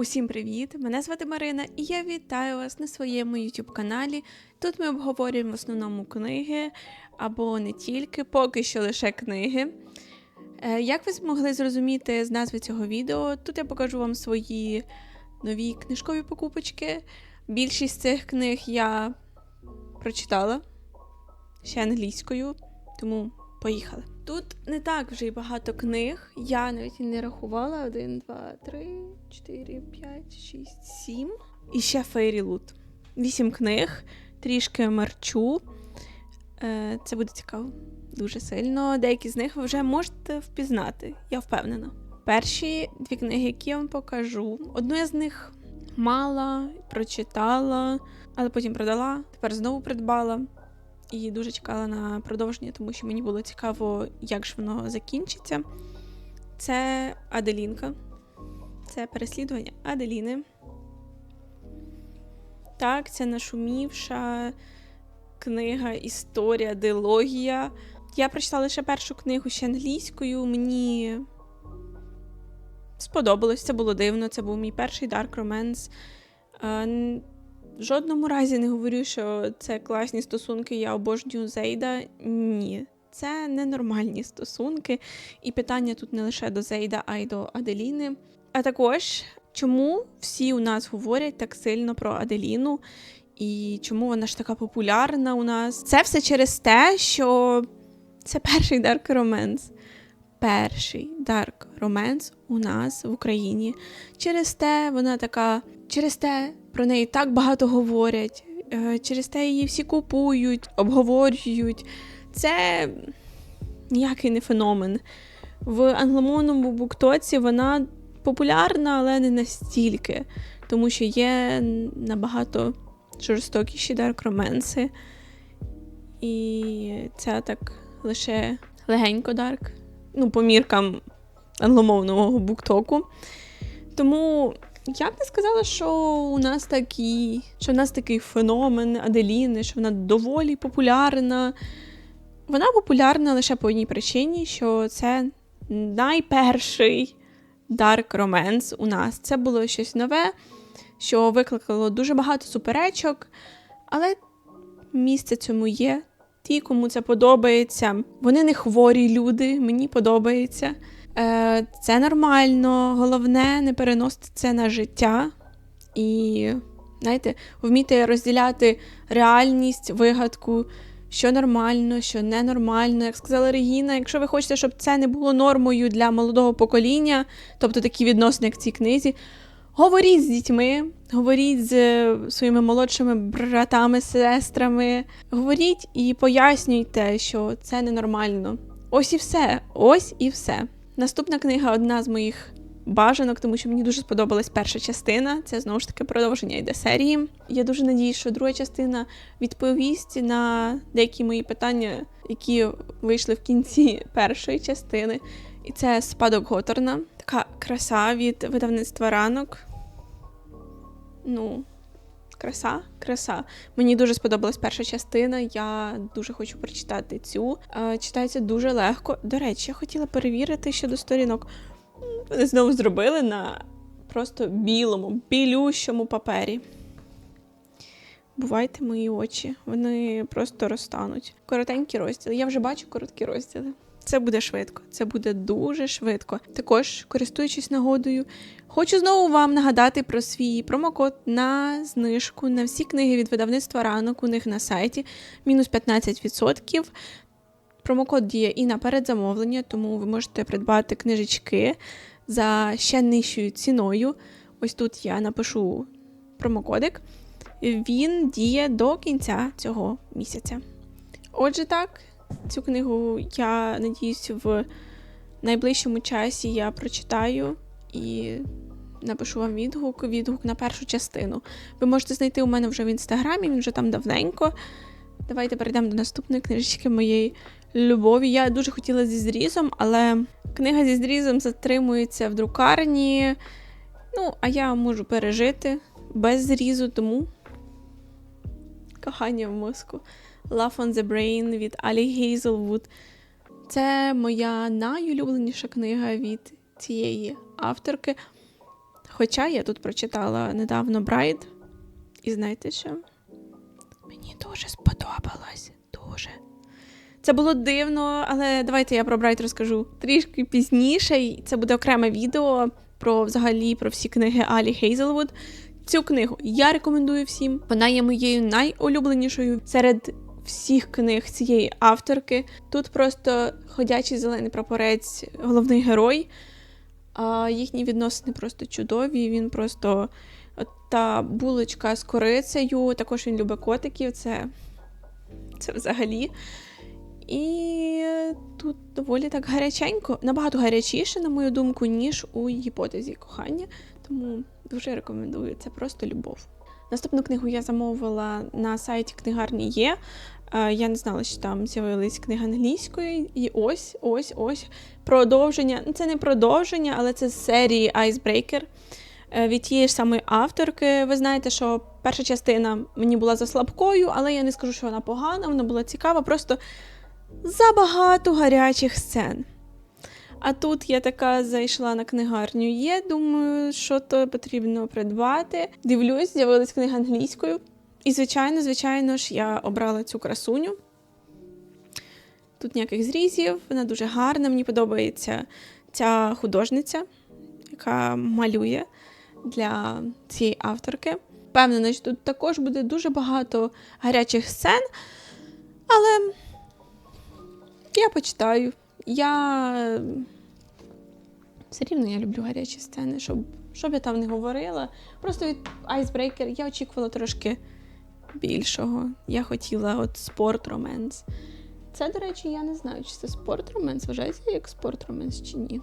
Усім привіт! Мене звати Марина, і я вітаю вас на своєму YouTube каналі. Тут ми обговорюємо в основному книги або не тільки, поки що лише книги. Е, Як ви змогли зрозуміти з назви цього відео, тут я покажу вам свої нові книжкові покупочки. Більшість цих книг я прочитала ще англійською, тому поїхали. Тут не так вже й багато книг. Я навіть не рахувала. Один, два, три, чотири, п'ять, шість, сім. І ще Фейрі Лут. Вісім книг, трішки мерчу. Е, Це буде цікаво. Дуже сильно. Деякі з них ви вже можете впізнати, я впевнена. Перші дві книги, які я вам покажу. Одну я з них мала, прочитала, але потім продала, тепер знову придбала і дуже чекала на продовження, тому що мені було цікаво, як ж воно закінчиться. Це Аделінка. Це переслідування Аделіни. Так, це нашумівша книга, історія, дилогія. Я прочитала лише першу книгу ще англійською. Мені сподобалось, це було дивно. Це був мій перший Dark Romance. В жодному разі не говорю, що це класні стосунки, я обожнюю Зейда. Ні, це ненормальні стосунки. І питання тут не лише до Зейда, а й до Аделіни. А також, чому всі у нас говорять так сильно про Аделіну, і чому вона ж така популярна у нас? Це все через те, що це перший Dark Romance. Перший Dark Romance у нас в Україні. Через те вона така, через те про неї так багато говорять, е, через те її всі купують, обговорюють. Це ніякий не феномен. В англомовному буктоці вона популярна, але не настільки, тому що є набагато жорстокіші дарк-роменси. І це так лише легенько дарк. Ну, по міркам англомовного буктоку. Тому я б не сказала, що у нас такий, що у нас такий феномен Аделіни, що вона доволі популярна. Вона популярна лише по одній причині, що це найперший дарк роменс у нас. Це було щось нове, що викликало дуже багато суперечок, але місце цьому є. Ті, кому це подобається, вони не хворі люди, мені подобається. Е, Це нормально, головне не переносити це на життя і, знаєте, вміти розділяти реальність, вигадку, що нормально, що ненормально. Як сказала Регіна, якщо ви хочете, щоб це не було нормою для молодого покоління, тобто такі відносини, як в цій книзі, говоріть з дітьми, говоріть з своїми молодшими братами, сестрами, говоріть і пояснюйте, що це ненормально. Ось і все. Ось і все. Наступна книга одна з моїх бажанок, тому що мені дуже сподобалась перша частина. Це знову ж таки продовження йде серії. Я дуже надію, що друга частина відповість на деякі мої питання, які вийшли в кінці першої частини. І це спадок Готорна. Така краса від видавництва ранок. Ну, краса, краса. Мені дуже сподобалась перша частина. Я дуже хочу прочитати цю. Е, читається дуже легко. До речі, я хотіла перевірити щодо сторінок. Вони знову зробили на просто білому, білющому папері. Бувайте мої очі, вони просто розтануть. Коротенькі розділи. Я вже бачу короткі розділи. Це буде швидко, це буде дуже швидко. Також, користуючись нагодою, хочу знову вам нагадати про свій промокод на знижку на всі книги від видавництва ранок у них на сайті мінус 15%. Промокод діє і на передзамовлення, тому ви можете придбати книжечки за ще нижчою ціною. Ось тут я напишу промокодик. Він діє до кінця цього місяця. Отже, так. Цю книгу, я надіюсь, в найближчому часі я прочитаю і напишу вам відгук, відгук на першу частину. Ви можете знайти у мене вже в інстаграмі, він вже там давненько. Давайте перейдемо до наступної книжечки моєї любові. Я дуже хотіла зі зрізом, але книга зі зрізом затримується в друкарні. Ну, а я можу пережити без зрізу, тому кохання в мозку. Love on the Brain від Алі Гейзелвуд. Це моя найулюбленіша книга від цієї авторки. Хоча я тут прочитала недавно Брайд, і знаєте що? Мені дуже сподобалось. Дуже. Це було дивно, але давайте я про Брайт розкажу трішки пізніше. Це буде окреме відео про взагалі про всі книги Алі Хейзелвуд. Цю книгу я рекомендую всім. Вона є моєю найулюбленішою серед всіх книг цієї авторки. Тут просто ходячий зелений прапорець, головний герой. А їхні відносини просто чудові. Він просто та булочка з корицею. Також він любить котиків. Це, це взагалі. І тут доволі так гаряченько, набагато гарячіше, на мою думку, ніж у гіпотезі кохання. Тому дуже рекомендую. Це просто любов. Наступну книгу я замовила на сайті книгарні є. Я не знала, що там з'явились книги англійською. І ось, ось, ось продовження. Ну, Це не продовження, але це з серії Icebreaker е, від тієї ж самої авторки. Ви знаєте, що перша частина мені була за слабкою, але я не скажу, що вона погана, вона була цікава, просто забагато гарячих сцен. А тут я така зайшла на книгарню є, думаю, що то потрібно придбати. Дивлюсь, з'явилась книга англійською. І, звичайно, звичайно ж, я обрала цю красуню. Тут ніяких зрізів, вона дуже гарна. Мені подобається ця художниця, яка малює для цієї авторки. Впевнена, що тут також буде дуже багато гарячих сцен, але я почитаю. Я все рівно я люблю гарячі сцени, щоб, щоб я там не говорила. Просто від Icebreaker я очікувала трошки більшого. Я хотіла от спорт роменс. Це, до речі, я не знаю, чи це спорт роменс, вважається як спорт роменс чи ні.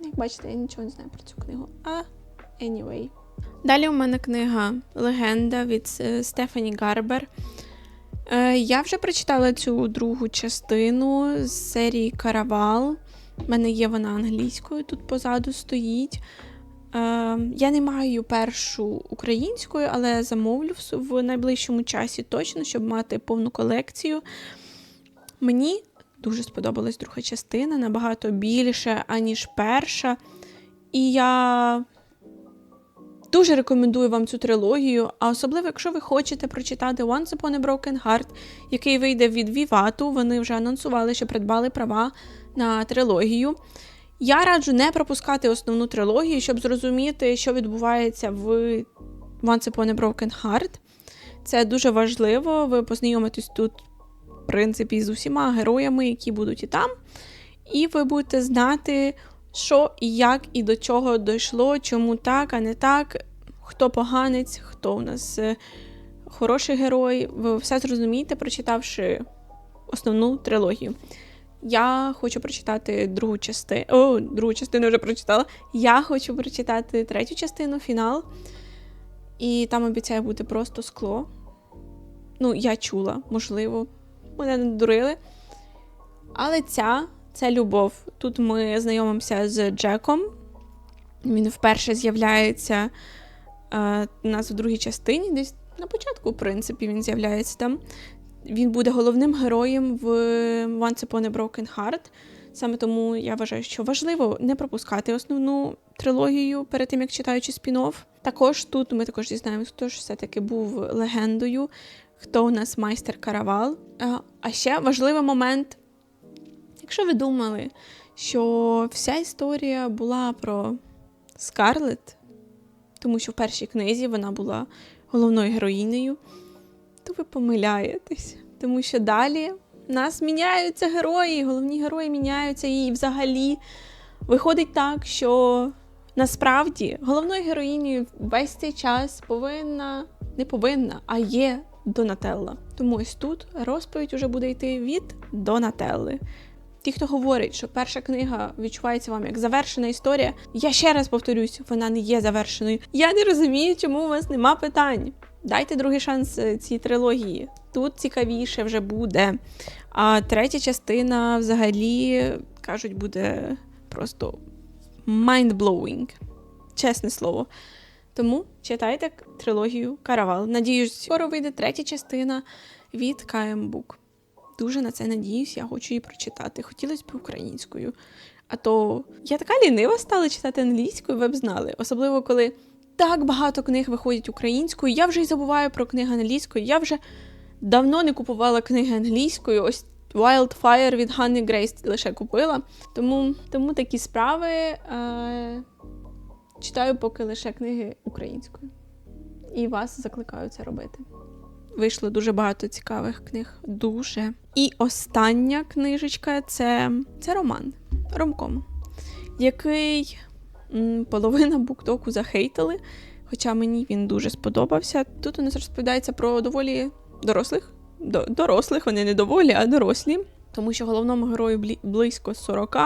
Як бачите, я нічого не знаю про цю книгу. А anyway. Далі у мене книга Легенда від е, Стефані Гарбер. Е, Я вже прочитала цю другу частину з серії Каравал. У мене є вона англійською, тут позаду стоїть. Е, Я не маю першу українською, але замовлю в, в найближчому часі точно, щоб мати повну колекцію. Мені дуже сподобалась друга частина, набагато більше, аніж перша. І я Дуже рекомендую вам цю трилогію, а особливо, якщо ви хочете прочитати Once Upon a Broken Heart, який вийде від Вівату, вони вже анонсували, що придбали права на трилогію. Я раджу не пропускати основну трилогію, щоб зрозуміти, що відбувається в Once Upon a Broken Heart. Це дуже важливо. Ви познайомитесь тут, в принципі, з усіма героями, які будуть і там. І ви будете знати, що і як і до чого дійшло, чому так, а не так, хто поганець, хто у нас е, хороший герой. Ви все зрозумієте, прочитавши основну трилогію. Я хочу прочитати другу частину. О, другу частину вже прочитала. Я хочу прочитати третю частину, фінал. І там обіцяє бути просто скло. Ну, я чула, можливо, мене не дурили. Але ця це любов. Тут ми знайомимося з Джеком. Він вперше з'являється е, у нас в другій частині, десь на початку, в принципі, він з'являється там. Він буде головним героєм в Once Upon a Broken Heart. Саме тому я вважаю, що важливо не пропускати основну трилогію перед тим, як читаючи спін-офф. Також тут ми також дізнаємося, хто ж все-таки був легендою, хто у нас майстер каравал. А ще важливий момент Якщо ви думали, що вся історія була про Скарлет, тому що в першій книзі вона була головною героїнею, то ви помиляєтесь. Тому що далі нас міняються герої, головні герої міняються, і взагалі виходить так, що насправді головною героїнею весь цей час повинна, не повинна, а є Донателла. Тому ось тут розповідь уже буде йти від Донателли. Ті, хто говорить, що перша книга відчувається вам як завершена історія, я ще раз повторюсь, вона не є завершеною. Я не розумію, чому у вас нема питань. Дайте другий шанс е, цій трилогії. Тут цікавіше вже буде. А третя частина, взагалі, кажуть, буде просто mind-blowing. Чесне слово. Тому читайте трилогію Каравал. Надіюсь, скоро вийде третя частина від Бук. Дуже на це надіюсь, я хочу її прочитати. Хотілося б українською. А то я така лінива стала читати англійською, ви б знали. Особливо коли так багато книг виходять українською. Я вже й забуваю про книги англійською. Я вже давно не купувала книги англійською. Ось Wildfire від Ганни Грейс лише купила. Тому, тому такі справи е- читаю поки лише книги українською. І вас закликаю це робити. Вийшло дуже багато цікавих книг. Дуже. І остання книжечка це, це роман. Ромком, який половина буктоку захейтили, хоча мені він дуже сподобався. Тут у нас розповідається про доволі дорослих. До, дорослих, вони не доволі, а дорослі. Тому що головному герою близько 40,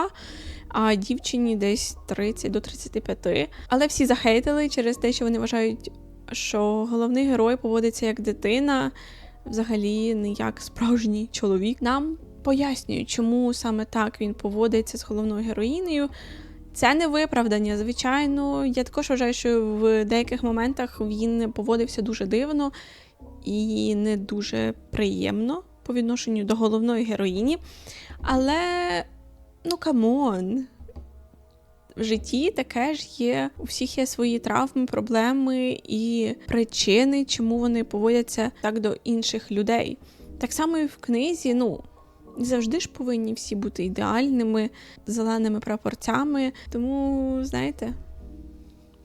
а дівчині десь 30 до 35. Але всі захейтили через те, що вони вважають, що головний герой поводиться як дитина, взагалі не як справжній чоловік. Нам пояснюють, чому саме так він поводиться з головною героїнею. Це не виправдання, звичайно. Я також вважаю, що в деяких моментах він поводився дуже дивно і не дуже приємно по відношенню до головної героїні. Але, ну камон. В житті таке ж є, у всіх є свої травми, проблеми і причини, чому вони поводяться так до інших людей. Так само і в книзі, ну, завжди ж повинні всі бути ідеальними, зеленими прапорцями. Тому, знаєте,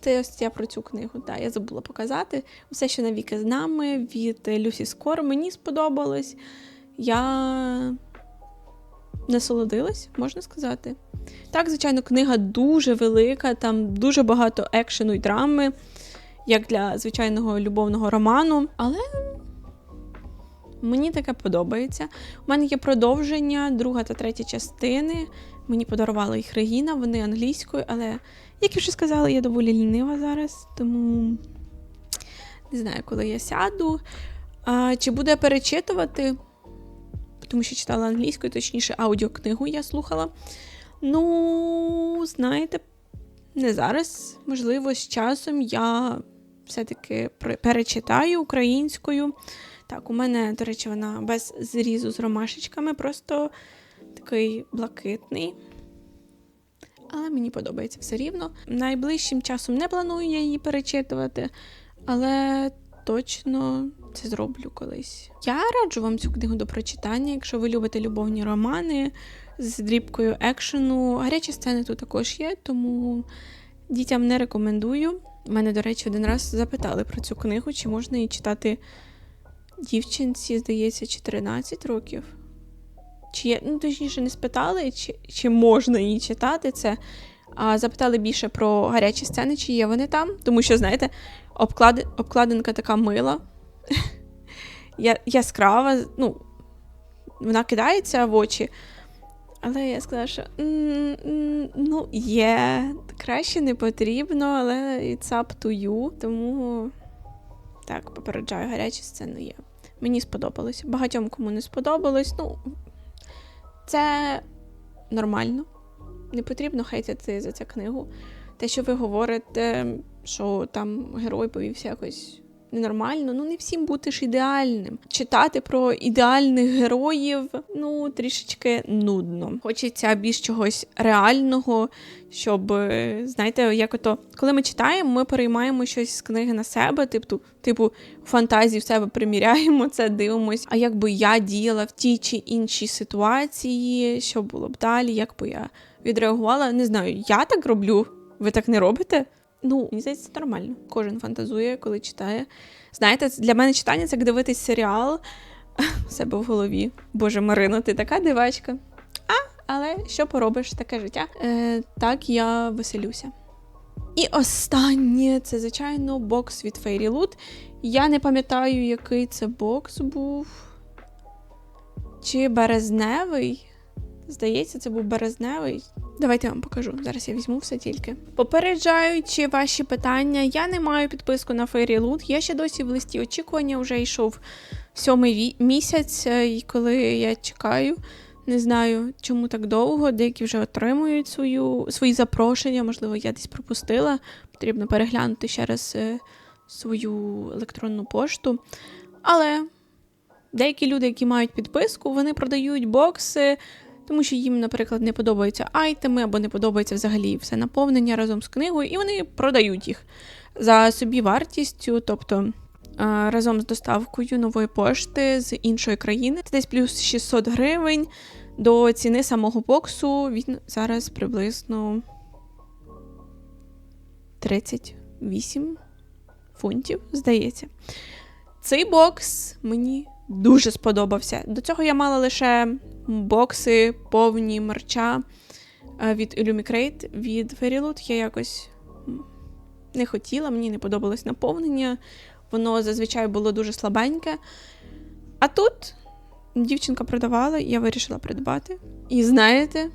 це ось я про цю книгу. Да, я забула показати. Усе, що навіки з нами від Люсі Скор мені сподобалось. Я насолодилась, можна сказати. Так, звичайно, книга дуже велика, там дуже багато екшену і драми, як для звичайного любовного роману. Але мені таке подобається. У мене є продовження, друга та третя частини. Мені подарувала їх Регіна, вони англійською, але, як я вже сказала, я доволі лінива зараз, тому не знаю, коли я сяду. А, Чи буду я перечитувати, тому що читала англійською, точніше, аудіокнигу я слухала. Ну, знаєте, не зараз. Можливо, з часом я все-таки перечитаю українською. Так, у мене, до речі, вона без зрізу з ромашечками, просто такий блакитний. Але мені подобається все рівно. Найближчим часом не планую я її перечитувати, але точно це зроблю колись. Я раджу вам цю книгу до прочитання, якщо ви любите любовні романи з дрібкою екшену. Гарячі сцени тут також є, тому дітям не рекомендую. Мене, до речі, один раз запитали про цю книгу, чи можна її читати дівчинці, здається, 14 років. Чи є, ну, точніше, не спитали, чи, чи можна її читати це, а запитали більше про гарячі сцени, чи є вони там. Тому що, знаєте, обклад, обкладинка така мила, я, яскрава, ну, вона кидається в очі. Але я сказала, що «М, м, ну, є, краще не потрібно, але it's up to you. Тому так, попереджаю, гарячі сцени є. Мені сподобалось. Багатьом кому не сподобалось. Ну, це нормально. Не потрібно хейтити за цю книгу. Те, що ви говорите, що там герой повівся якось ненормально, ну не всім бути ж ідеальним. Читати про ідеальних героїв, ну, трішечки нудно. Хочеться більш чогось реального, щоб, знаєте, як ото, коли ми читаємо, ми переймаємо щось з книги на себе, типу, типу фантазії в себе приміряємо це, дивимось. А як би я діяла в тій чи іншій ситуації, що було б далі, як би я відреагувала. Не знаю, я так роблю. Ви так не робите? Ну, мені здається, це нормально. Кожен фантазує, коли читає. Знаєте, для мене читання це як дивитись серіал у себе в голові. Боже, Марина, ти така дивачка. А, але що поробиш, таке життя. Е, так я веселюся. І останнє це, звичайно, бокс від Fairy Loot. Я не пам'ятаю, який це бокс був. Чи березневий. Здається, це був березневий. Давайте я вам покажу. Зараз я візьму все тільки. Попереджаючи ваші питання, я не маю підписку на Fairy Loot. Я ще досі в листі очікування вже йшов сьомий місяць, е, і коли я чекаю. Не знаю, чому так довго. Деякі вже отримують свою, свої запрошення, можливо, я десь пропустила. Потрібно переглянути ще раз е, свою електронну пошту. Але деякі люди, які мають підписку, вони продають бокси тому що їм, наприклад, не подобаються айтеми або не подобається взагалі все наповнення разом з книгою, і вони продають їх за собі вартістю, тобто разом з доставкою нової пошти з іншої країни. Це десь плюс 600 гривень до ціни самого боксу. Він зараз приблизно 38 фунтів, здається. Цей бокс мені дуже сподобався. До цього я мала лише бокси повні мерча е, від Illumicrate, від Fairyloot. Я якось не хотіла, мені не подобалось наповнення. Воно зазвичай було дуже слабеньке. А тут дівчинка продавала, я вирішила придбати. І знаєте,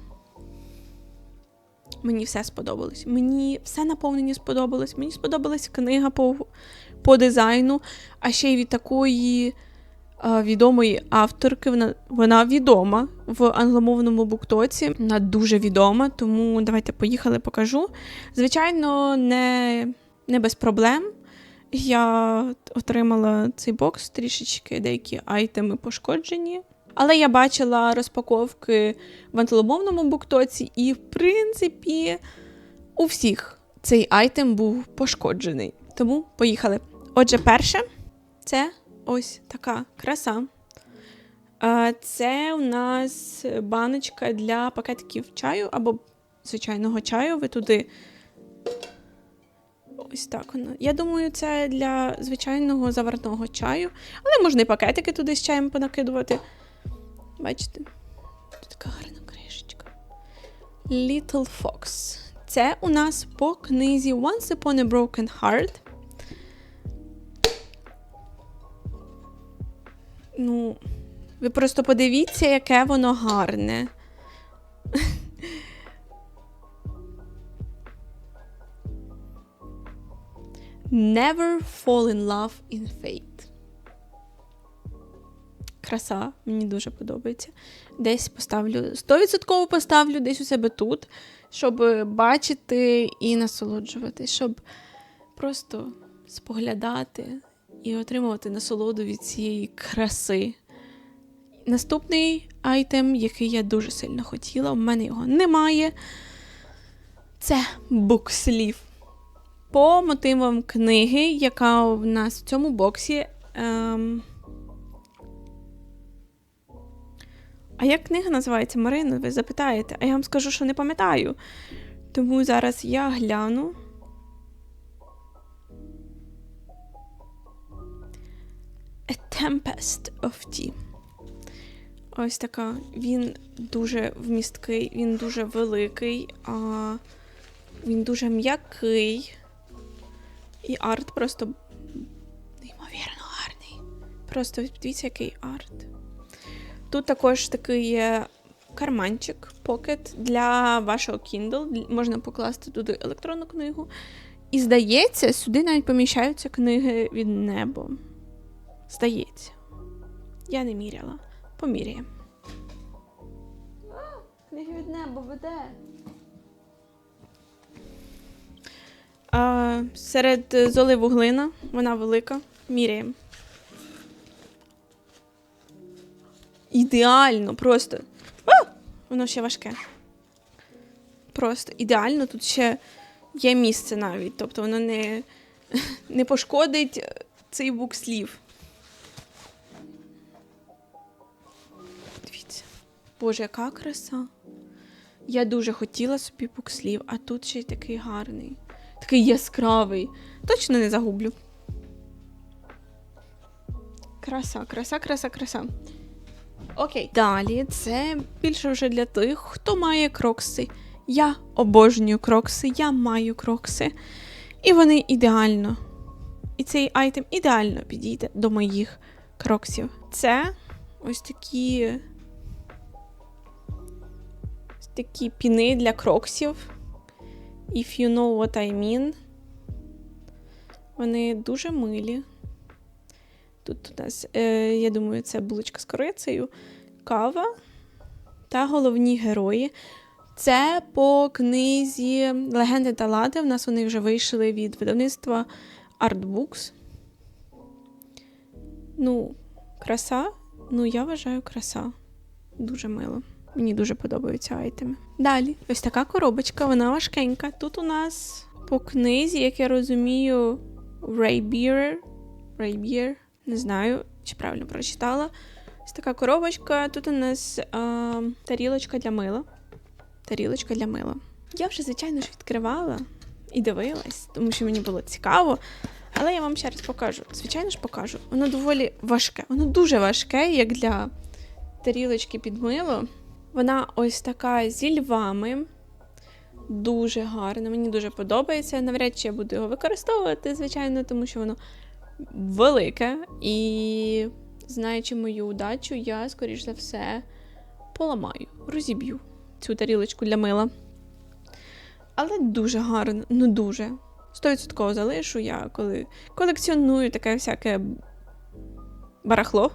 мені все сподобалось. Мені все наповнення сподобалось. Мені сподобалась книга по, по дизайну, а ще й від такої відомої авторки. Вона, вона відома в англомовному буктоці. Вона дуже відома, тому давайте поїхали, покажу. Звичайно, не, не без проблем. Я отримала цей бокс, трішечки деякі айтеми пошкоджені. Але я бачила розпаковки в англомовному буктоці, і, в принципі, у всіх цей айтем був пошкоджений. Тому поїхали. Отже, перше це ось така краса. Це у нас баночка для пакетиків чаю або звичайного чаю. Ви туди. Ось так воно. Я думаю, це для звичайного заварного чаю. Але можна і пакетики туди з чаєм понакидувати. Бачите? Тут така гарна кришечка. Little Fox. Це у нас по книзі Once Upon a Broken Heart. Ну, ви просто подивіться, яке воно гарне. Never fall in love in fate. Краса, мені дуже подобається. Десь поставлю, 100% поставлю десь у себе тут, щоб бачити і насолоджувати, щоб просто споглядати і отримувати насолоду від цієї краси. Наступний айтем, який я дуже сильно хотіла, у мене його немає. Це букслів. По мотивам книги, яка в нас в цьому боксі. Ем... А як книга називається Марина? Ви запитаєте, а я вам скажу, що не пам'ятаю. Тому зараз я гляну. A Tempest of Tea. Ось така. Він дуже вмісткий, він дуже великий, а він дуже м'який. І арт просто неймовірно гарний. Просто дивіться, який арт. Тут також такий є карманчик, покет для вашого Kindle. Можна покласти туди електронну книгу. І здається, сюди навіть поміщаються книги від небо. Здається. Я не міряла. Поміряємо. Книги від неба веде. А, серед золи вуглина, вона велика. Міряємо. Ідеально, просто. А! Воно ще важке. Просто ідеально, тут ще є місце навіть. Тобто воно не, не пошкодить цей букслів. Дивіться. Боже, яка краса. Я дуже хотіла собі букслів, а тут ще й такий гарний, такий яскравий. Точно не загублю. Краса, краса, краса, краса. Окей. Далі це більше вже для тих, хто має крокси. Я обожнюю крокси, я маю крокси. І вони ідеально. І цей айтем ідеально підійде до моїх кроксів. Це ось такі. Такі піни для кроксів. If you know what I mean. Вони дуже милі. Тут у нас, е, я думаю, це булочка з корицею, кава та головні герої. Це по книзі Легенди та лади. У нас вони вже вийшли від видавництва Artbooks. Ну, краса. Ну, я вважаю краса. Дуже мило. Мені дуже подобаються айтеми. Далі, ось така коробочка, вона важкенька. Тут у нас по книзі, як я розумію, Raybearer. Raybearer, не знаю, чи правильно прочитала. Ось така коробочка. Тут у нас а, тарілочка для мила. Тарілочка для мила. Я вже, звичайно ж, відкривала і дивилась, тому що мені було цікаво. Але я вам ще раз покажу. Звичайно ж покажу. Воно доволі важке. Воно дуже важке, як для тарілочки під мило. Вона ось така зі львами. Дуже гарна. Мені дуже подобається. Навряд чи я буду його використовувати, звичайно, тому що воно велике. І, знаючи мою удачу, я, скоріш за все, поламаю, розіб'ю цю тарілочку для мила. Але дуже гарно, ну дуже. 100% залишу я, коли колекціоную таке всяке барахло,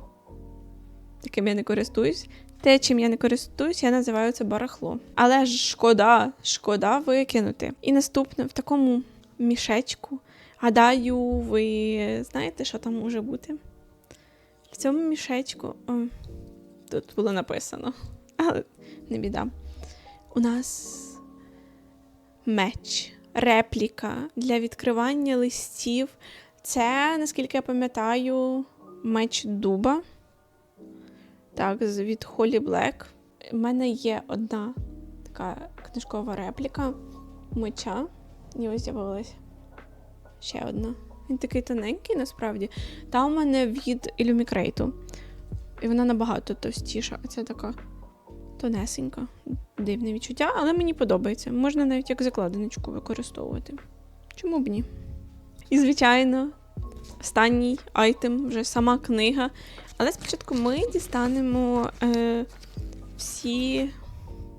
яким я не користуюсь. Те, чим я не користуюсь, я називаю це барахло. Але ж шкода, шкода викинути. І наступне в такому мішечку. Гадаю, ви знаєте, що там може бути? В цьому мішечку. О, тут було написано, але не біда. У нас меч, репліка для відкривання листів. Це, наскільки я пам'ятаю, меч дуба. Так, від Холі Блек. У мене є одна така книжкова репліка меча. І ось з'явилася ще одна. Він такий тоненький насправді. Та у мене від Ілюмікрейту. І вона набагато товстіша. А така тонесенька. Дивне відчуття, але мені подобається. Можна навіть як закладиночку використовувати. Чому б ні? І, звичайно, останній айтем, вже сама книга. Але спочатку ми дістанемо е, всі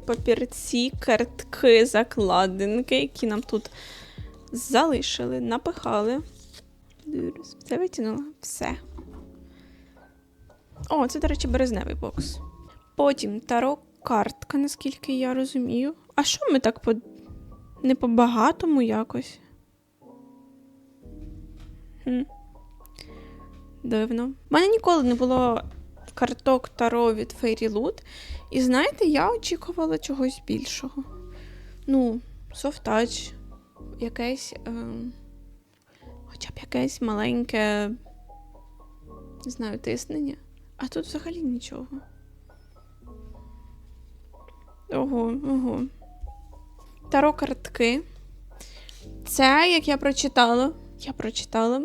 папірці, картки, закладинки, які нам тут залишили, напихали. Все витягнула? Все. О, це, до речі, березневий бокс. Потім таро картка, наскільки я розумію. А що ми так по... не по-багатому якось? Хм. Дивно. У мене ніколи не було карток таро від Fairy Loot. І знаєте, я очікувала чогось більшого. Ну, touch, якесь. Ем... Хоча б якесь маленьке, не знаю, тиснення. А тут взагалі нічого. Ого, ого. Таро картки. Це, як я прочитала, я прочитала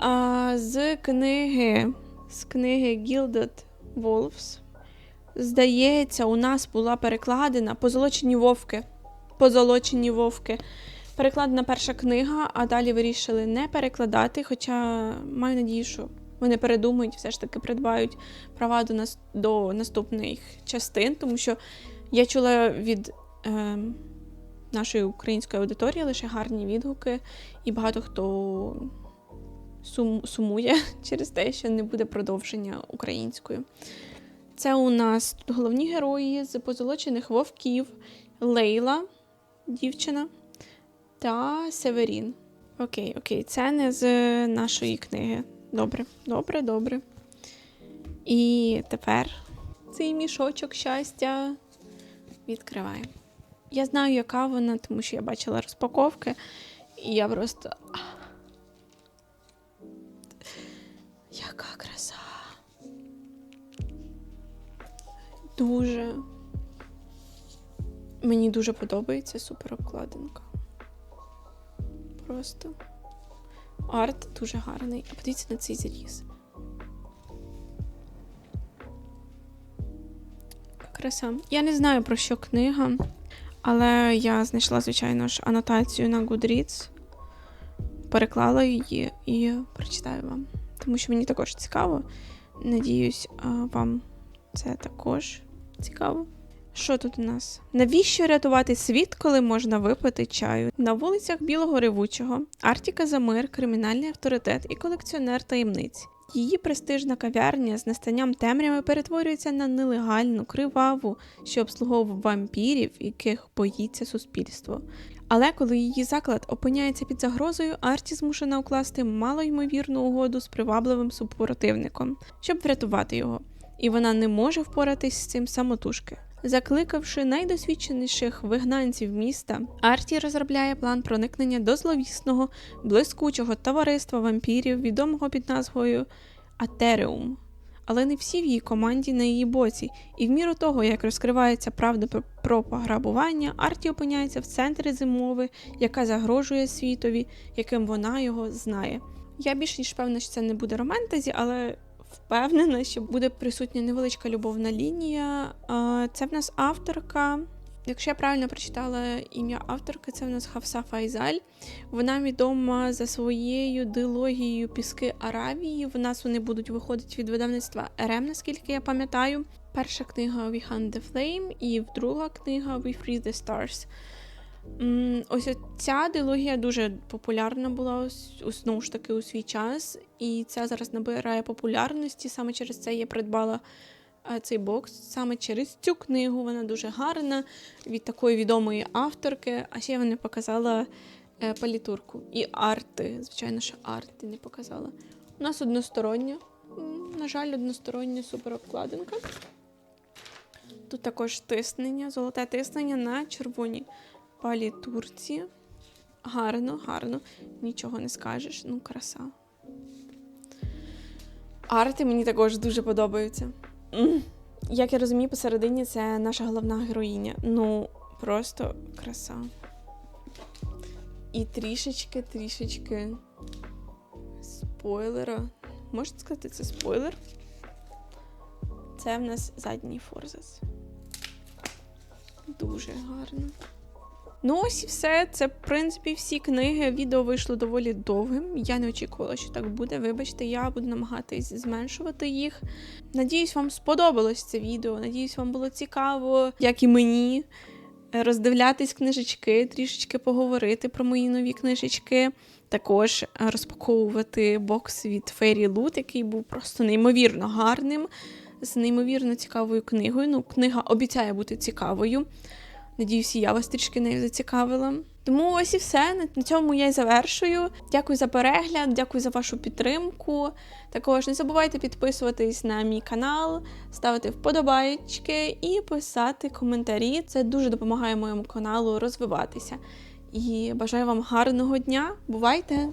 а, з книги з книги Gilded Wolves. Здається, у нас була перекладена позолочені вовки. Позолочені вовки. Перекладена перша книга, а далі вирішили не перекладати. Хоча маю надію, що вони передумають, все ж таки придбають права до нас до наступних частин, тому що я чула від е, нашої української аудиторії лише гарні відгуки, і багато хто сум, сумує через те, що не буде продовження українською. Це у нас тут головні герої з позолочених вовків Лейла, дівчина та Северін. Окей, окей, це не з нашої книги. Добре, добре, добре. І тепер цей мішочок щастя відкриваємо. Я знаю, яка вона, тому що я бачила розпаковки, і я просто. Яка краса. Дуже. Мені дуже подобається супер обкладинка. Просто. Арт дуже гарний. А подивіться на цей заріз. Краса. Я не знаю про що книга, але я знайшла, звичайно ж, анотацію на Goodreads, переклала її і прочитаю вам. Тому що мені також цікаво. Надіюсь, вам це також цікаво. Що тут у нас? Навіщо рятувати світ, коли можна випити чаю? На вулицях Білого Ревучого Артіка за мир, кримінальний авторитет і колекціонер таємниць. Її престижна кав'ярня з настанням темряви перетворюється на нелегальну, криваву, що обслуговує вампірів, яких боїться суспільство. Але коли її заклад опиняється під загрозою, Арті змушена укласти малоймовірну угоду з привабливим супротивником, щоб врятувати його. і вона не може впоратись з цим самотужки. Закликавши найдосвідченіших вигнанців міста, Арті розробляє план проникнення до зловісного, блискучого товариства вампірів, відомого під назвою Атереум. Але не всі в її команді на її боці, і в міру того, як розкривається правда про- пограбування, Арті опиняється в центрі зимови, яка загрожує світові, яким вона його знає. Я більш ніж певна, що це не буде романтезі, але впевнена, що буде присутня невеличка любовна лінія. Це в нас авторка. Якщо я правильно прочитала ім'я авторки, це в нас Хавса Файзаль. Вона відома за своєю дилогією Піски Аравії. В нас вони будуть виходити від видавництва РМ, наскільки я пам'ятаю. Перша книга We Hunt the Flame і друга книга We Free the Stars. Ось ця дилогія дуже популярна була знову ж таки у свій час, і ця зараз набирає популярності. Саме через це я придбала цей бокс. Саме через цю книгу вона дуже гарна від такої відомої авторки. А ще я вам не показала е, палітурку і арти. Звичайно, що арти не показала. У нас одностороння, на жаль, одностороння суперобкладинка. Тут також тиснення, золоте тиснення на червоній палітурці. Гарно, гарно. Нічого не скажеш. Ну, краса. Арти мені також дуже подобаються. Як я розумію, посередині це наша головна героїня. Ну, просто краса. І трішечки, трішечки спойлера. Можете сказати, це спойлер? Це в нас задній форзац. Дуже гарно. Ну, ось і все. Це, в принципі, всі книги. Відео вийшло доволі довгим. Я не очікувала, що так буде. Вибачте, я буду намагатись зменшувати їх. Надіюсь, вам сподобалось це відео. Надіюсь, вам було цікаво, як і мені, е, роздивлятись книжечки, трішечки поговорити про мої нові книжечки. Також е, розпаковувати бокс від Fairy Loot, який був просто неймовірно гарним, з неймовірно цікавою книгою. Ну, книга обіцяє бути цікавою. Надіюсь, я вас трішки нею зацікавила. Тому ось і все. На- цьому я й завершую. Дякую за перегляд, дякую за вашу підтримку. Також не забувайте підписуватись на мій канал, ставити вподобайки і писати коментарі. Це дуже допомагає моєму каналу розвиватися. І бажаю вам гарного дня. Бувайте!